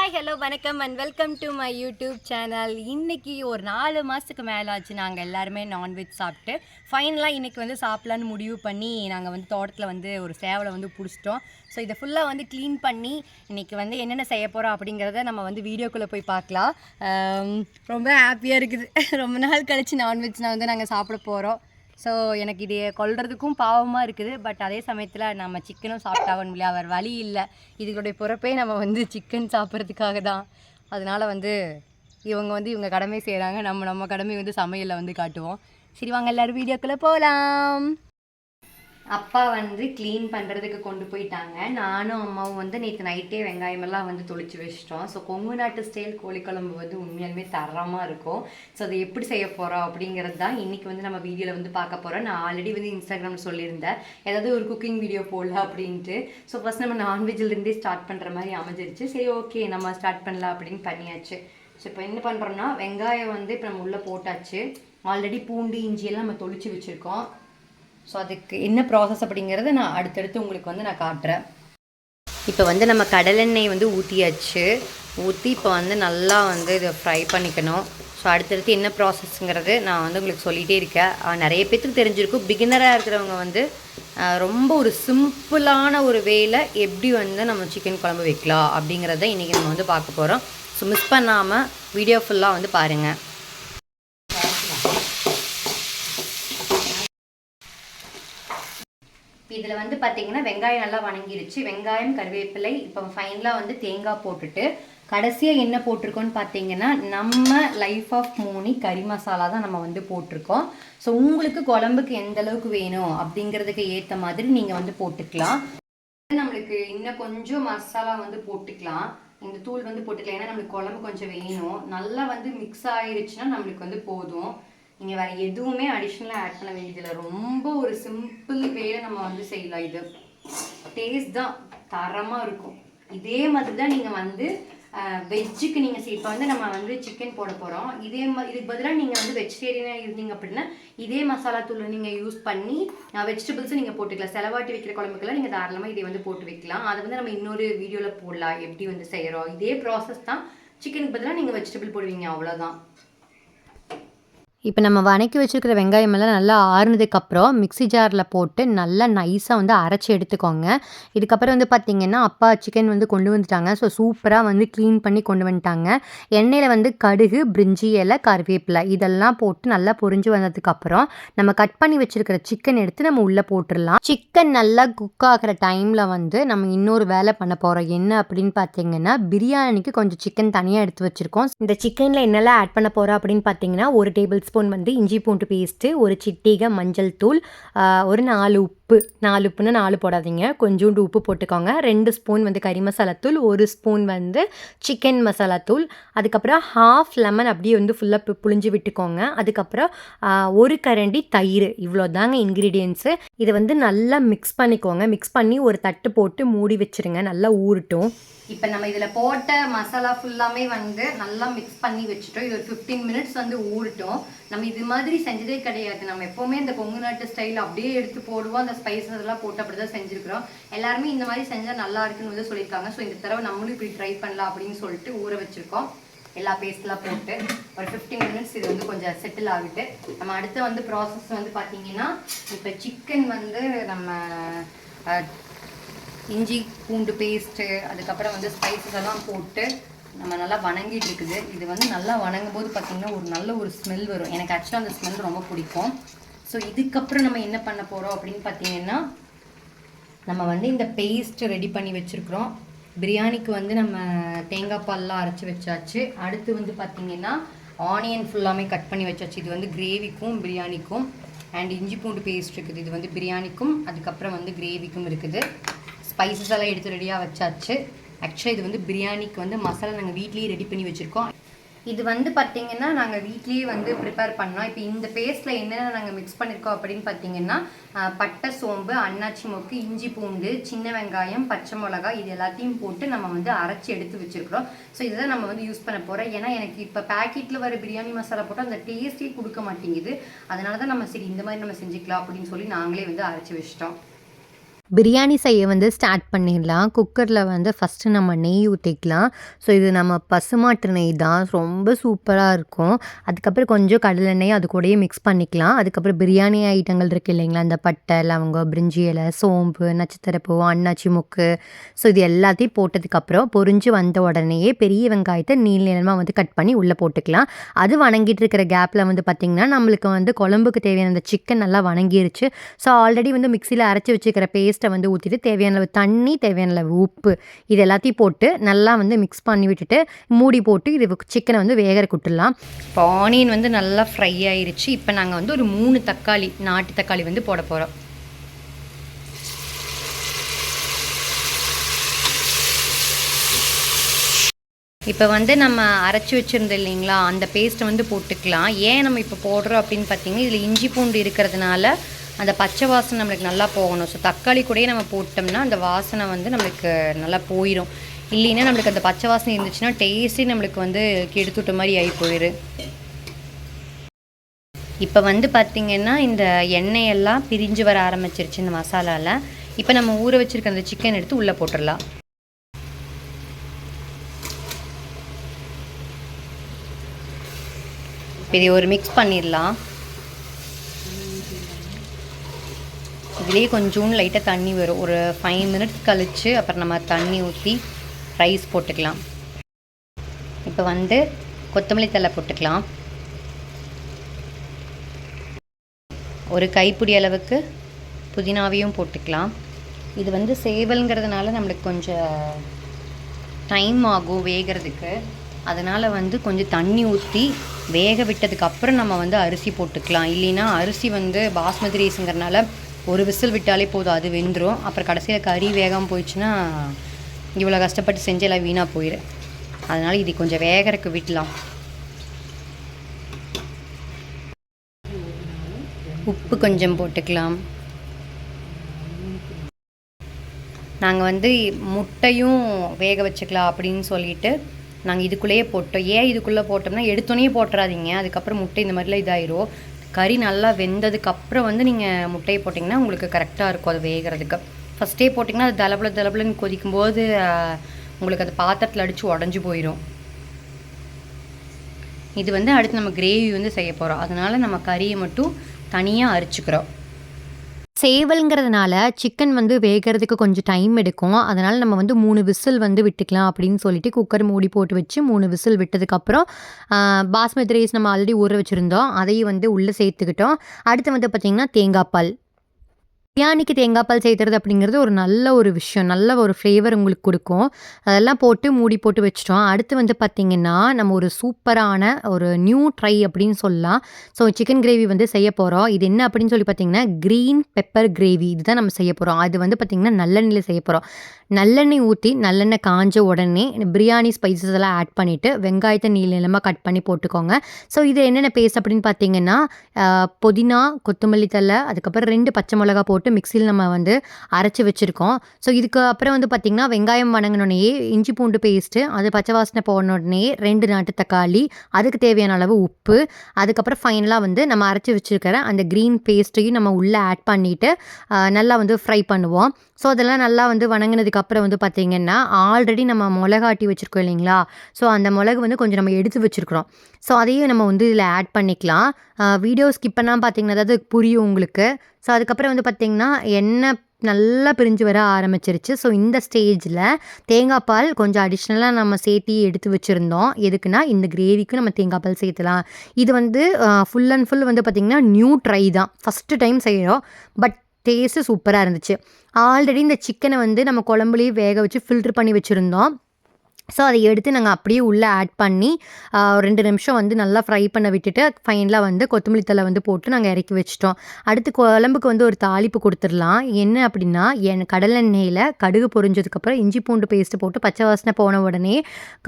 Hi hello வணக்கம் and welcome to my YouTube channel இன்றைக்கி ஒரு நாலு மாதத்துக்கு மேலே ஆச்சு நாங்கள் எல்லாருமே நான்வெஜ் சாப்பிட்டு ஃபைனலாக இன்றைக்கி வந்து சாப்பிட்லான்னு முடிவு பண்ணி நாங்கள் வந்து தோட்டத்தில் வந்து ஒரு சேவலை வந்து பிடிச்சிட்டோம். ஸோ இதை ஃபுல்லாக வந்து க்ளீன் பண்ணி இன்றைக்கி வந்து என்னென்ன செய்ய போகிறோம் அப்படிங்கிறத நம்ம வந்து வீடியோக்குள்ளே போய் பார்க்கலாம். ரொம்ப ஹாப்பியாக இருக்குது. ரொம்ப நாள் கழித்து நான்வெஜ் நான் வந்து நாங்கள் சாப்பிட போகிறோம் ஸோ எனக்கு இது கொல்றதுக்கும் பாவமாக இருக்குது. பட் அதே சமயத்தில் நம்ம சிக்கனும் சாப்பிட்டாகணும் இல்லையா? வேறு வழி இல்லை. இதுகளுடைய பிறப்பே நம்ம வந்து சிக்கன் சாப்பிட்றதுக்காக தான். அதனால் வந்து இவங்க வந்து இவங்க கடமை செய்கிறாங்க நம்ம நம்ம கடமை வந்து சமையலில் வந்து காட்டுவோம். சரி வாங்க எல்லோரும் வீடியோக்குள்ளே போகலாம் அப்பா வந்து க்ளீன் பண்ணுறதுக்கு கொண்டு போயிட்டாங்க. நானும் அம்மாவும் வந்து நேற்று நைட்டே வெங்காயமெல்லாம் வந்து தொளிச்சு வச்சிட்டோம். ஸோ கொங்கு நாட்டு ஸ்டைல் கோழிக்குழம்பு வந்து உண்மையாலுமே தரமாக இருக்கும். ஸோ அதை எப்படி செய்ய போகிறோம் அப்படிங்கிறது தான் இன்றைக்கி வந்து நம்ம வீடியோவில் வந்து பார்க்க போகிறோம் நான் ஆல்ரெடி வந்து இன்ஸ்டாகிராமில் சொல்லியிருந்தேன். ஏதாவது ஒரு குக்கிங் வீடியோ போடலாம் அப்படின்ட்டு. ஸோ ஃபஸ்ட் நம்ம நான்வெஜ்லேருந்தே ஸ்டார்ட் பண்ணுற மாதிரி அமைஞ்சிருச்சு. சரி ஓகே நம்ம ஸ்டார்ட் பண்ணலாம் அப்படின்னு பண்ணியாச்சு. ஸோ இப்போ என்ன பண்ணுறோம்னா வெங்காயம் வந்து இப்போ நம்ம உள்ளே போட்டாச்சு. ஆல்ரெடி பூண்டு இஞ்சியெல்லாம் நம்ம தொளிச்சு வச்சுருக்கோம். ஸோ அதுக்கு என்ன ப்ராசஸ் அப்படிங்கிறத நான் அடுத்தடுத்து உங்களுக்கு வந்து நான் காட்டுறேன். இப்போ வந்து நம்ம கடலெண்ணெய் வந்து ஊற்றியாச்சு ஊற்றி இப்போ வந்து நல்லா வந்து இதை ஃப்ரை பண்ணிக்கணும். ஸோ அடுத்தடுத்து என்ன ப்ராசஸ்ங்கிறது நான் வந்து உங்களுக்கு சொல்லிகிட்டே இருக்கேன். நிறைய பேத்துக்கு தெரிஞ்சிருக்கும். பிகினராக இருக்கிறவங்க வந்து ரொம்ப ஒரு சிம்பிளான ஒரு வேல எப்படி வந்து நம்ம சிக்கன் குழம்பு வைக்கலாம் அப்படிங்கிறத இன்றைக்கி நம்ம வந்து பார்க்க போகிறோம் ஸோ மிஸ் பண்ணாமல் வீடியோ ஃபுல்லாக வந்து பாருங்கள் இதில் வந்து பார்த்தீங்கன்னா வெங்காயம் நல்லா வணங்கிருச்சு. வெங்காயம் கருவேப்பிலை இப்போ ஃபைனலாக வந்து தேங்காய் போட்டுட்டு கடைசியாக என்ன போட்டிருக்கோன்னு பார்த்தீங்கன்னா நம்ம லைஃப் ஆஃப் மூனி கறி மசாலா தான் நம்ம வந்து போட்டிருக்கோம். ஸோ உங்களுக்கு குழம்புக்கு எந்த அளவுக்கு வேணும் அப்படிங்கிறதுக்கு ஏற்ற மாதிரி நீங்கள் வந்து போட்டுக்கலாம். நம்மளுக்கு இன்னும் கொஞ்சம் மசாலா வந்து போட்டுக்கலாம். இந்த தூள் வந்து போட்டுக்கலாம். ஏன்னா நம்மளுக்கு குழம்பு கொஞ்சம் வேணும். நல்லா வந்து மிக்ஸ் ஆயிருச்சுன்னா நம்மளுக்கு வந்து போதும். நீங்கள் வேறு எதுவுமே அடிஷ்னலாக ஆட் பண்ண வேண்டியதில்லை. ரொம்ப ஒரு சிம்பிள் வேல நம்ம வந்து செய்யலாம். இது டேஸ்ட் தான். தரமாக இருக்கும். இதே மாதிரி தான் நீங்கள் வந்து வெஜ்ஜுக்கு நீங்கள் இப்போ வந்து நம்ம வந்து சிக்கன் போட போகிறோம் இதே மாதிரி இதுக்கு பதிலாக நீங்கள் வந்து வெஜிடேரியனாக இருந்தீங்க அப்படின்னா இதே மசாலா தூள் நீங்கள் யூஸ் பண்ணி வெஜிடபிள்ஸும் நீங்கள் போட்டுக்கலாம். செலவாட்டி வைக்கிற குழம்புக்கெல்லாம் நீங்கள் தாராளமாக இதை வந்து போட்டு வைக்கலாம். அதை வந்து நம்ம இன்னொரு வீடியோவில் போடலாம். எப்படி வந்து செய்கிறோம் இதே ப்ராசஸ் தான். சிக்கனுக்கு பதிலாக நீங்கள் வெஜிடபிள் போடுவீங்க. அவ்வளோதான் இப்போ நம்ம வணக்கி வச்சுருக்கிற வெங்காயம் எல்லாம் நல்லா ஆறுனதுக்கப்புறம் மிக்ஸி ஜாரில் போட்டு நல்லா நைஸாக வந்து அரைச்சி எடுத்துக்கோங்க. இதுக்கப்புறம் வந்து பார்த்திங்கன்னா அப்பா சிக்கன் வந்து கொண்டு வந்துட்டாங்க. ஸோ சூப்பராக வந்து க்ளீன் பண்ணி கொண்டு வந்துட்டாங்க. எண்ணெயில் வந்து கடுகு பிரிஞ்சி இலை கருவேப்பிலை இதெல்லாம் போட்டு நல்லா பொரிஞ்சு வந்ததுக்கப்புறம் நம்ம கட் பண்ணி வச்சுருக்கிற சிக்கன் எடுத்து நம்ம உள்ளே போட்டுடலாம். சிக்கன் நல்லா குக் ஆகிற டைமில் வந்து நம்ம இன்னொரு வேலை பண்ண போகிறோம் என்ன அப்படின்னு பார்த்தீங்கன்னா பிரியாணிக்கு கொஞ்சம் சிக்கன் தனியாக எடுத்து வச்சுருக்கோம். இந்த சிக்கனில் என்னெல்லாம் ஆட் பண்ண போகிறோம் அப்படின்னு பார்த்தீங்கன்னா ஒரு டேபிள் ஸ்பூன் வந்து இஞ்சி பூண்டு பேஸ்ட்டு ஒரு சிட்டிகை மஞ்சள் தூள் ஒரு நாலு உப்பு உப்பு நாலு உப்புன்னு நாலு போடாதீங்க. கொஞ்சோண்டு உப்பு போட்டுக்கோங்க. ரெண்டு ஸ்பூன் வந்து கறி மசாலா தூள் ஒரு ஸ்பூன் வந்து சிக்கன் மசாலாத்தூள் அதுக்கப்புறம் ஹாஃப் லெமன் அப்படியே வந்து ஃபுல்லாக புழிஞ்சு விட்டுக்கோங்க. அதுக்கப்புறம் ஒரு கரண்டி தயிர். இவ்வளோ தாங்க இன்க்ரீடியன்ஸு இதை வந்து நல்லா மிக்ஸ் பண்ணிக்கோங்க. மிக்ஸ் பண்ணி ஒரு தட்டு போட்டு மூடி வச்சிருங்க. நல்லா ஊறட்டும். இப்போ நம்ம இதில் போட்ட மசாலா ஃபுல்லாமே வந்து நல்லா மிக்ஸ் பண்ணி வச்சுட்டோம். இது ஒரு ஃபிஃப்டீன் மினிட்ஸ் வந்து ஊறட்டும். நம்ம இது மாதிரி செஞ்சதே கிடையாது. நம்ம எப்போவுமே இந்த கொங்கு நாட்டு ஸ்டைல் அப்படியே எடுத்து போடுவோம். அந்த ஸ்பைசஸ் எல்லாம் போட்டு அப்படி தான் செஞ்சுருக்கிறோம். எல்லாருமே இந்த மாதிரி செஞ்சால் நல்லா இருக்குன்னு வந்து சொல்லியிருக்காங்க. ஸோ இந்த தடவை நம்மளும் இப்படி ட்ரை பண்ணலாம் அப்படின்னு சொல்லிட்டு ஊற வச்சுருக்கோம். எல்லா பேஸ்ட்லாம் போட்டு ஒரு ஃபிஃப்டீன் மினிட்ஸ் இது வந்து கொஞ்சம் செட்டில் ஆகிட்டு நம்ம அடுத்து வந்து ப்ராசஸ் வந்து பார்த்தீங்கன்னா இப்போ சிக்கன் வந்து நம்ம இஞ்சி பூண்டு பேஸ்ட்டு அதுக்கப்புறம் வந்து ஸ்பைசஸ் எல்லாம் போட்டு நம்ம நல்லா வணங்கிட்டு இருக்குது. இது வந்து நல்லா வணங்கும் போது பார்த்திங்கன்னா ஒரு நல்ல ஒரு ஸ்மெல் வரும். எனக்கு ஆக்சுவலாக அந்த ஸ்மெல் ரொம்ப பிடிக்கும். ஸோ இதுக்கப்புறம் நம்ம என்ன பண்ண போகிறோம் அப்படின்னு பார்த்தீங்கன்னா நம்ம வந்து இந்த பேஸ்ட் ரெடி பண்ணி வச்சுருக்குறோம். பிரியாணிக்கு வந்து நம்ம தேங்காய் பால்லாம் அரைச்சி வச்சாச்சு. அடுத்து வந்து பார்த்திங்கன்னா ஆனியன் ஃபுல்லாமே கட் பண்ணி வச்சாச்சு. இது வந்து கிரேவிக்கும் பிரியாணிக்கும் அண்ட் இஞ்சி பூண்டு பேஸ்ட் இருக்குது. இது வந்து பிரியாணிக்கும் அதுக்கப்புறம் வந்து கிரேவிக்கும் இருக்குது. ஸ்பைசஸ் எல்லாம் எடுத்து ரெடியாக வச்சாச்சு. ஆக்சுவலாக இது வந்து பிரியாணிக்கு வந்து மசாலா நாங்கள் வீட்லேயே ரெடி பண்ணி வச்சுருக்கோம். இது வந்து பார்த்தீங்கன்னா நாங்கள் வீட்லேயே வந்து ப்ரிப்பேர் பண்ணோம். இப்போ இந்த பேஸ்ட்டில் என்னென்ன நாங்கள் மிக்ஸ் பண்ணியிருக்கோம் அப்படின்னு பார்த்தீங்கன்னா பட்டை சோம்பு அன்னாச்சி மொக்கு இஞ்சி பூண்டு சின்ன வெங்காயம் பச்சை மிளகாய் இது எல்லாத்தையும் போட்டு நம்ம வந்து அரைச்சி எடுத்து வச்சுருக்கிறோம். ஸோ இதை நம்ம வந்து யூஸ் பண்ண போகிறோம் ஏன்னா எனக்கு இப்போ பேக்கெட்டில் வர பிரியாணி மசாலா போட்டு அந்த டேஸ்ட்டே கொடுக்க மாட்டேங்குது. அதனால தான் நம்ம சரி இந்த மாதிரி நம்ம செஞ்சுக்கலாம் அப்படின்னு சொல்லி நாங்களே வந்து அரைச்சி வச்சிட்டோம். பிரியாணி செய்ய வந்து ஸ்டார்ட் பண்ணிடலாம். குக்கரில் வந்து ஃபஸ்ட்டு நம்ம நெய் ஊற்றிக்கலாம் ஸோ இது நம்ம பசுமாட்டு நெய் தான். ரொம்ப சூப்பராக இருக்கும். அதுக்கப்புறம் கொஞ்சம் கடலெண்ணெய் அது கூடயே மிக்ஸ் பண்ணிக்கலாம். அதுக்கப்புறம் பிரியாணி ஐட்டங்கள் இருக்குது இல்லைங்களா? இந்த பட்டை லவங்கம் பிரிஞ்சி இலை சோம்பு நட்சத்திரப்பூ அண்ணாச்சி முக்கு. ஸோ இது எல்லாத்தையும் போட்டதுக்கப்புறம் பொரிஞ்சு வந்த உடனேயே பெரிய வெங்காயத்தை நீள நீளமாக வந்து கட் பண்ணி உள்ளே போட்டுக்கலாம். அது வணங்கிட்டு இருக்கிற கேப்பில் வந்து பார்த்திங்கன்னா நம்மளுக்கு வந்து குழம்புக்கு தேவையான அந்த சிக்கன் நல்லா வணங்கிருச்சு. ஸோ ஆல்ரெடி வந்து மிக்சியில் அரைச்சி வச்சுக்கிற பேஸ்ட்டை வந்து ஊற்றிட்டு தேவையான அளவு தண்ணி தேவையான அளவு உப்பு இது எல்லாத்தையும் போட்டு நல்லா வந்து மிக்ஸ் பண்ணி விட்டுட்டு மூடி போட்டு இது சிக்கனை வந்து வேகற விட்டுடலாம் இப்போ ஆனியன் வந்து நல்லா ஃப்ரை ஆயிடுச்சு இப்போ நாங்கள் வந்து ஒரு மூணு தக்காளி நாட்டு தக்காளி வந்து போட போகிறோம் இப்போ வந்து நம்ம அரைச்சி வச்சுருந்தோம் இல்லைங்களா அந்த பேஸ்ட்டை வந்து போட்டுக்கலாம். ஏன் நம்ம இப்போ போடுறோம் அப்படின்னு பார்த்தீங்கன்னா இதில் இஞ்சி பூண்டு இருக்கிறதுனால அந்த பச்சை வாசனை நம்மளுக்கு நல்லா போகணும். ஸோ தக்காளி கூடயே நம்ம போட்டோம்னா அந்த வாசனை வந்து நம்மளுக்கு நல்லா போயிடும் இல்லைன்னா நம்மளுக்கு அந்த பச்சை வாசனை இருந்துச்சுன்னா டேஸ்ட்டே நம்மளுக்கு வந்து கெடுத்துட்ட மாதிரி ஆகி போயிடும் இப்போ வந்து பார்த்திங்கன்னா இந்த எண்ணெயெல்லாம் பிரிஞ்சு வர ஆரம்பிச்சிருச்சு இந்த மசாலாவில் இப்போ நம்ம ஊற வச்சுருக்க அந்த சிக்கன் எடுத்து உள்ளே போட்டுடலாம். இதை ஒரு மிக்ஸ் பண்ணிடலாம். இதுலேயே கொஞ்சோண்டு லைட்டாக தண்ணி வரும். ஒரு ஃபைவ் மினிட்ஸ் கழித்து அப்புறம் நம்ம தண்ணி ஊற்றி ரைஸ் போட்டுக்கலாம். இப்போ வந்து கொத்தமல்லி தழை போட்டுக்கலாம். ஒரு கைப்பிடி அளவுக்கு புதினாவையும் போட்டுக்கலாம். இது வந்து சேவல்ங்கிறதுனால நம்மளுக்கு கொஞ்சம் டைம் ஆகும் வேகிறதுக்கு. அதனால் வந்து கொஞ்சம் தண்ணி ஊற்றி வேக விட்டதுக்கப்புறம் நம்ம வந்து அரிசி போட்டுக்கலாம். இல்லைன்னா அரிசி வந்து பாஸ்மதி ரைஸுங்கிறனால ஒரு விசில் விட்டாலே போதும் அது வெந்துடும் அப்புறம் கடைசியில் கறி வேகாமல் போயிடுச்சுன்னா இவ்வளோ கஷ்டப்பட்டு செஞ்செல்லாம் வீணாக போயிடும் அதனால் இது கொஞ்சம் வேகறக்கு விடலாம் உப்பு கொஞ்சம் போட்டுக்கலாம். நாங்கள் வந்து முட்டையும் வேக வச்சுக்கலாம் அப்படின்னு சொல்லிட்டு நாங்கள் இதுக்குள்ளேயே போட்டோம். ஏன் இதுக்குள்ளே போட்டோம்னா எடுத்தோன்னே போட்டுறாதீங்க. அதுக்கப்புறம் முட்டை இந்த மாதிரிலாம் இதாயிரும். கறி நல்லா வெந்ததுக்கப்புறம் வந்து நீங்கள் முட்டையை போட்டிங்கன்னா உங்களுக்கு கரெக்டாக இருக்கும். அது வேகிறதுக்கு. ஃபஸ்ட்டே போட்டிங்கன்னா அது தளபல தளபலன்னு கொதிக்கும்போது உங்களுக்கு அது பாத்திரத்தில் அடித்து உடஞ்சி போயிடும் இது வந்து அடுத்து நம்ம கிரேவி வந்து செய்ய போகிறோம் அதனால் நம்ம கறியை மட்டும் தனியாக அரிச்சுக்கிறோம். சேவல்ங்கிறதுனால சிக்கன் வந்து வேகிறதுக்கு கொஞ்சம் டைம் எடுக்கும். அதனால் நம்ம வந்து மூணு விசில் வந்து விட்டுக்கலாம் அப்படின்னு சொல்லிட்டு குக்கர் மூடி போட்டு வச்சு மூணு விசில் விட்டதுக்கப்புறம் பாஸ்மதி ரைஸ் நம்ம ஆல்ரெடி ஊற வச்சுருந்தோம். அதையும் வந்து உள்ளே சேர்த்துக்கிட்டோம். அடுத்து வந்து பார்த்திங்கன்னா தேங்காய் பால். பிரியாணிக்கு தேங்காய் பால் சேர்த்துறது அப்படிங்கிறது ஒரு நல்ல ஒரு விஷயம். நல்ல ஒரு ஃப்ளேவர் உங்களுக்கு கொடுக்கும். அதெல்லாம் போட்டு மூடி போட்டு வச்சிட்டோம். அடுத்து வந்து பார்த்திங்கன்னா நம்ம ஒரு சூப்பரான ஒரு நியூ ட்ரை அப்படின்னு சொல்லலாம். ஸோ சிக்கன் கிரேவி வந்து செய்ய போகிறோம் இது என்ன அப்படின்னு சொல்லி பார்த்திங்கன்னா க்ரீன் பெப்பர் கிரேவி இதுதான் நம்ம செய்ய போகிறோம் அது வந்து பார்த்திங்கன்னா நல்லெண்ணெயில் செய்ய போகிறோம் நல்லெண்ணெய் ஊற்றி நல்லெண்ணெய் காஞ்ச உடனே பிரியாணி ஸ்பைசஸ் எல்லாம் ஆட் பண்ணிவிட்டு வெங்காயத்தை நீள நிலமாக கட் பண்ணி போட்டுக்கோங்க. ஸோ இது என்னென்ன பேஸ்ட் அப்படின்னு பார்த்தீங்கன்னா புதினா கொத்தமல்லி தலை அதுக்கப்புறம் ரெண்டு பச்சை மிளகா போட்டு போட்டு மிக்சியில் நம்ம வந்து அரைச்சி வச்சுருக்கோம். ஸோ இதுக்கு அப்புறம் வந்து பார்த்திங்கன்னா வெங்காயம் வணங்கினோடனேயே இஞ்சி பூண்டு பேஸ்ட்டு அது பச்சை வாசனை போடணுடனே ரெண்டு நாட்டு தக்காளி அதுக்கு தேவையான அளவு உப்பு அதுக்கப்புறம் ஃபைனலாக வந்து நம்ம அரைச்சி வச்சுருக்கிற அந்த க்ரீன் பேஸ்ட்டையும் நம்ம உள்ளே ஆட் பண்ணிவிட்டு நல்லா வந்து ஃப்ரை பண்ணுவோம். ஸோ அதெல்லாம் நல்லா வந்து வணங்கினதுக்கப்புறம் வந்து பார்த்திங்கன்னா ஆல்ரெடி நம்ம மிளகாட்டி வச்சுருக்கோம் இல்லைங்களா? ஸோ அந்த மிளகு வந்து கொஞ்சம் நம்ம எடுத்து வச்சுருக்குறோம். ஸோ அதையும் நம்ம வந்து இதில் ஆட் பண்ணிக்கலாம். வீடியோ ஸ்கிப் பண்ணால் பார்த்தீங்கன்னா அதாவது புரியும் உங்களுக்கு. ஸோ அதுக்கப்புறம் வந்து பார்த்திங்கன்னா எண்ணெய் நல்லா பிரிஞ்சு வர ஆரம்பிச்சிருச்சு. ஸோ இந்த ஸ்டேஜில் தேங்காய் பால் கொஞ்சம் அடிஷ்னலாக நம்ம சேர்த்தி எடுத்து வச்சுருந்தோம். எதுக்குன்னா இந்த கிரேவிக்கும் நம்ம தேங்காய் பால் சேர்த்துலாம். இது வந்து ஃபுல் அண்ட் ஃபுல் வந்து பார்த்திங்கன்னா நியூ ட்ரை தான். ஃபஸ்ட்டு டைம் செய்கிறோம் பட் டேஸ்ட்டு சூப்பராக இருந்துச்சு. ஆல்ரெடி இந்த சிக்கனை வந்து நம்ம குழம்புலேயே வேக வச்சு ஃபில்ட்ரு பண்ணி வச்சுருந்தோம். ஸோ அதை எடுத்து நாங்கள் அப்படியே உள்ளே ஆட் பண்ணி ரெண்டு நிமிஷம் வந்து நல்லா ஃப்ரை பண்ண விட்டுட்டு ஃபைனலாக வந்து கொத்தமல்லி தலை வந்து போட்டு நாங்கள் இறக்கி வச்சிட்டோம். அடுத்து குழம்புக்கு வந்து ஒரு தாளிப்பு கொடுத்துடலாம். என்ன அப்படின்னா என் கடலெண்ணெயில் கடுகு பொரிஞ்சதுக்கப்புறம் இஞ்சி பூண்டு பேஸ்ட்டு போட்டு பச்சை வாசனை போன உடனே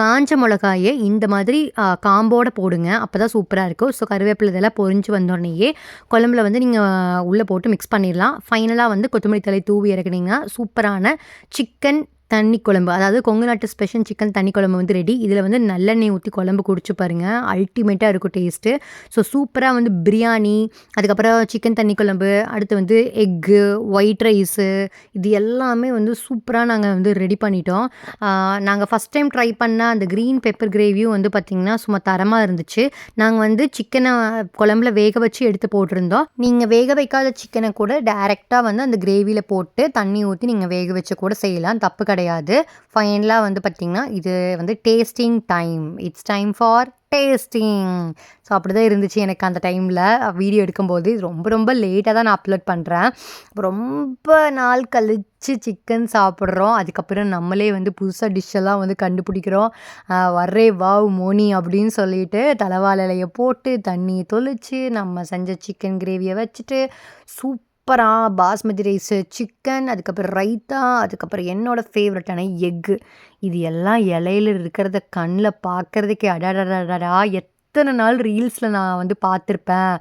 காஞ்ச மிளகாயை இந்த மாதிரி காம்போடு போடுங்க. அப்போ தான் சூப்பராக இருக்கும். ஸோ கருவேப்பிலை இதெல்லாம் பொரிஞ்சு வந்தோடனேயே குழம்புல வந்து நீங்கள் உள்ளே போட்டு மிக்ஸ் பண்ணிடலாம். ஃபைனலாக வந்து கொத்தமல்லி தலை தூவி இறக்குனீங்கன்னா சூப்பரான சிக்கன் தண்ணி குழம்பு. அதாவது கொங்கு நாட்டு ஸ்பெஷல் சிக்கன் தண்ணி குழம்பு வந்து ரெடி இதில் வந்து நல்லெண்ணெய் ஊற்றி குழம்பு குடிச்சு பாருங்கள் அல்டிமேட்டாக இருக்கும் டேஸ்ட்டு ஸோ சூப்பராக வந்து பிரியாணி அதுக்கப்புறம் சிக்கன் தண்ணி குழம்பு அடுத்து வந்து எக்கு ஒயிட் ரைஸு இது எல்லாமே வந்து சூப்பராக நாங்கள் வந்து ரெடி பண்ணிட்டோம். நாங்கள் ஃபஸ்ட் டைம் ட்ரை பண்ண அந்த க்ரீன் பெப்பர் கிரேவியும் வந்து பார்த்திங்கன்னா சும்மா தரமாக இருந்துச்சு. நாங்கள் வந்து சிக்கனை குழம்புல வேக வச்சு எடுத்து போட்டிருந்தோம். நீங்கள் வேக வைக்காத சிக்கனை கூட டேரெக்டாக வந்து அந்த கிரேவியில் போட்டு தண்ணி ஊற்றி நீங்கள் வேக வச்சு கூட செய்யலாம். தப்பு கிடையாது. கிடையாது. ஃபைனலாக வந்து பார்த்திங்கன்னா இது வந்து tasting time it's time for tasting so அப்படி தான் இருந்துச்சு எனக்கு அந்த டைமில் வீடியோ எடுக்கும்போது இது ரொம்ப ரொம்ப லேட்டாக தான் நான் அப்லோட் பண்ணுறேன் ரொம்ப நாள் கழித்து சிக்கன் சாப்பிட்றோம். அதுக்கப்புறம் நம்மளே வந்து புதுசாக டிஷ்ஷெல்லாம் வந்து கண்டுபிடிக்கிறோம். வர்றே வாவ் மோனி அப்படின்னு சொல்லிட்டு தலைவாழலையை போட்டு தண்ணி தொளிச்சு நம்ம செஞ்ச சிக்கன் கிரேவியை வச்சுட்டு சூப்பராக பாஸ்மதி ரைஸு சிக்கன் அதுக்கப்புறம் ரைத்தா அதுக்கப்புறம் என்னோடய ஃபேவரட்டான எக்கு. இது எல்லாம் இலையில இருக்கிறத கண்ணில் பார்க்குறதுக்கே அடாடடாடா எத்தனை நாள் ரீல்ஸில் நான் வந்து பார்த்துருப்பேன்.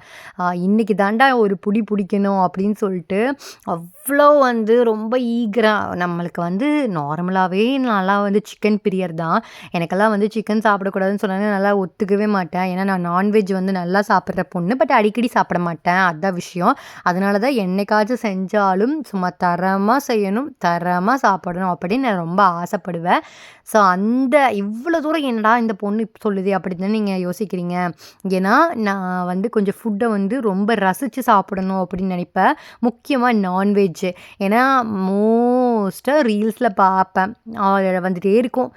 இன்றைக்கி தாண்டா ஒரு புடி பிடிக்கணும் அப்படின்னு சொல்லிட்டு அவ்வளோ வந்து ரொம்ப ஈகராக நம்மளுக்கு வந்து நார்மலாகவே நல்லா வந்து சிக்கன் பிரியர் தான். எனக்கெல்லாம் வந்து சிக்கன் சாப்பிடக்கூடாதுன்னு சொன்னாங்க நல்லா ஒத்துக்கவே மாட்டேன். ஏன்னா நான் நான்வெஜ் வந்து நல்லா சாப்பிட்ற பொண்ணு பட் அடிக்கடி சாப்பிட மாட்டேன். அதுதான் விஷயம். அதனால தான் என்னைக்காச்சும் செஞ்சாலும் சும்மா தரமாக செய்யணும் தரமாக சாப்பிடணும் அப்படின்னு நான் ரொம்ப ஆசைப்படுவேன். ஸோ அந்த இவ்வளோ தூரம் என்னடா இந்த பொண்ணு இப்போ சொல்லுது அப்படின்னு நீங்கள் யோசிக்கிறீங்க. ஏன்னா நான் வந்து கொஞ்சம் ஃபுட்டை வந்து ரொம்ப ரசித்து சாப்பிடணும் அப்படின்னு நினைப்பேன். முக்கியமாக நான்வெஜ்ஜு ஏன்னா மோஸ்ட்டாக ரீல்ஸில் பார்ப்பேன். அதில் வந்துகிட்டே இருக்கும்.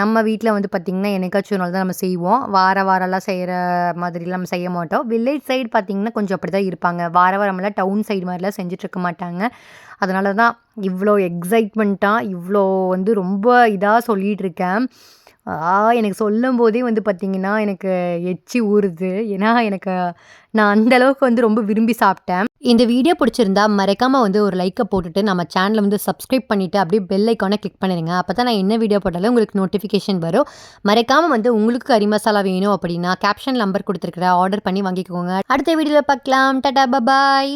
நம்ம வீட்டில் வந்து பார்த்திங்கன்னா என்னைக்காச்சும் ஒரு நாள் தான் நம்ம செய்வோம். வார வாரம்லாம் செய்கிற மாதிரிலாம் நம்ம செய்ய மாட்டோம். வில்லேஜ் சைடு பார்த்திங்கன்னா கொஞ்சம் அப்படி தான் இருப்பாங்க. வார வாரமெல்லாம் டவுன் சைடு மாதிரிலாம் செஞ்சிட்ருக்க மாட்டாங்க. அதனால தான் இவ்வளோ எக்ஸைட்மெண்ட்டாக இவ்வளோ வந்து ரொம்ப இதாக சொல்லிகிட்ருக்கேன் ஆ எனக்கு சொல்லும் போதே வந்து பார்த்திங்கன்னா எனக்கு எச்சி ஊறுது. ஏன்னா எனக்கு நான் அந்த அளவுக்கு வந்து ரொம்ப விரும்பி சாப்பிட்டேன். இந்த வீடியோ பிடிச்சிருந்தா மறைக்காமல் வந்து ஒரு லைக்கை போட்டுட்டு நம்ம சேனலை வந்து சப்ஸ்கிரைப் பண்ணிவிட்டு அப்படியே பெல் ஐக்கானை கிளிக் பண்ணிடுங்க அப்போ தான் நான் என்ன வீடியோ போட்டாலும் உங்களுக்கு நோட்டிஃபிகேஷன் வரும். மறைக்காமல் வந்து உங்களுக்கு கறி மசாலா வேணும் அப்படின்னா கேப்ஷன் நம்பர் கொடுத்துருக்குற ஆர்டர் பண்ணி வாங்கிக்கோங்க. அடுத்த வீடியோவில் பார்க்கலாம். Tata bye bye